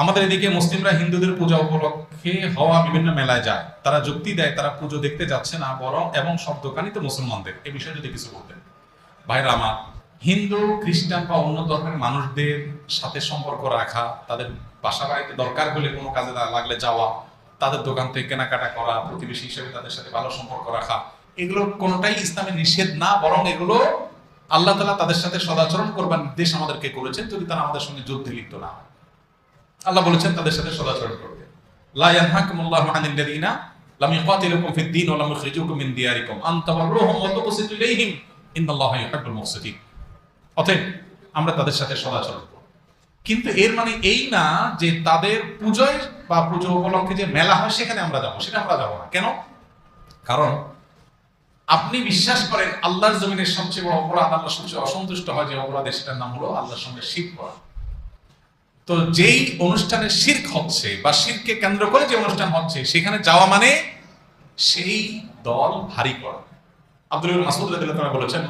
আমাদের এদিকে মুসলিমরা হিন্দুদের পূজা উপলক্ষে হওয়া বিভিন্ন মেলায় যায়। তারা যুক্তি দেয়, তারা পুজো দেখতে যাচ্ছে না বরং এবং সব দোকানই তো মুসলমানদের। এই বিষয়ে যদি কিছু বলতেন। ভাইরা আমার, হিন্দু, খ্রিস্টান বা অন্য ধর্মের মানুষদের সাথে সম্পর্ক রাখা, তাদের বাসা বাড়িতে দরকার হলে কোনো কাজে লাগলে যাওয়া, তাদের দোকান থেকে কেনাকাটা করা, প্রতিবেশী হিসেবে তাদের সাথে ভালো সম্পর্ক রাখা, এগুলো কোনোটাই ইসলামের নিষেধ না, বরং এগুলো আল্লাহ তালা তাদের সাথে সদাচরণ করবার নির্দেশ আমাদেরকে করেছেন, যদি তারা আমাদের সঙ্গে যুদ্ধে লিপ্ত না হয়। আল্লাহ বলেছেন তাদের সাথে সদাচরণ করবে। আমরা তাদের সাথে সদাচরণ করব। কিন্তু এর মানে এই না যে তাদের পুজোয় বা পুজো উপলক্ষে যে মেলা হয়, সেখানে আমরা যাব, সেটা আমরা যাব না। কেন? কারণ আপনি বিশ্বাস করেন, আল্লাহর জমিনের সবচেয়ে বড় অপরাধ আল্লাহ সবচেয়ে অসন্তুষ্ট হয় যে অপরাধে সেটার নাম হলো আল্লাহর সঙ্গে শির করা। তো যেই অনুষ্ঠানে শির্ক হচ্ছে বা শিরকে কেন্দ্র করে যে অনুষ্ঠান হচ্ছে, সেখানে যাওয়া মানে সেই দল ভারী করা। আব্দুল মাসুদ বলেছেন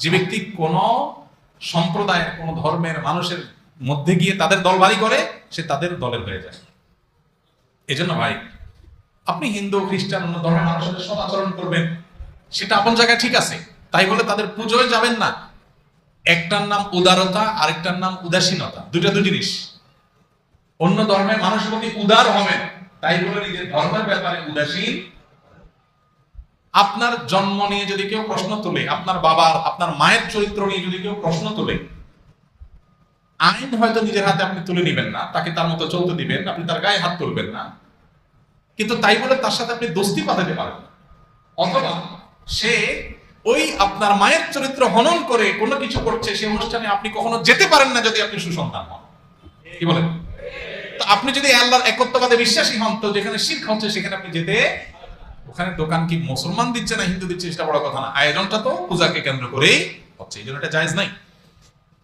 যে ব্যক্তি কোন সম্প্রদায়ের, কোন ধর্মের মানুষের মধ্যে গিয়ে তাদের দল ভারী করে, সে তাদের দলের হয়ে যায়। এজন্য ভাই, আপনি হিন্দু, খ্রিস্টান, অন্য ধর্মের মানুষের সদাচরণ করবেন, সেটা আপন জায়গায় ঠিক আছে, তাই বলে তাদের পুজোয় যাবেন না। একটার নাম উদারতা, আরেকটার নাম উদাসীনতা। দুইটা দুই জিনিস। অন্য ধর্মে মানুষের প্রতি উদার হবেন তাই বলে নিজের ধর্মের ব্যাপারে উদাসীন। আপনার জন্ম নিয়ে যদি কেউ প্রশ্ন তোলে, আপনার বাবার, আপনার মায়ের চরিত্র নিয়ে যদি কেউ প্রশ্ন তোলে, আইন হয়তো নিজের হাতে আপনি তুলে নেবেন না, তাকে তার মতো চলতে দিবেন, আপনি তার গায়ে হাত তুলবেন না। কিন্তু তাই বলে তার সাথে আপনি দোস্তি পাঠাতে পারেন। না। অথবা সে ওই আপনার মায়ের চরিত্র হনন করে কোনো কিছু করছে, সেই অনুষ্ঠানে আপনি কখনো যেতে পারেন না যদি আপনি সুসন্তান হন। কি বলেন? তো আপনি যদি আল্লাহর একত্ববাদে বিশ্বাসী হন, তো যেখানে শির্ক হচ্ছে সেখানে আপনি যেতে ওখানে দোকান কি মুসলমান দিচ্ছে না হিন্দু দিচ্ছে, সেটা বড় কথা না। আয়োজনটা তো পূজাকে কেন্দ্র করেই হচ্ছে, এই জন্য এটা জায়েজ নাই।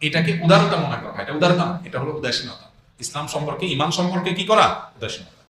এটাকে উদারতা মনে করা এটা উদারতা এটা হলো উদাসীনতা। ইসলাম সম্পর্কে, ইমান সম্পর্কে কি করা? উদাসীনতা।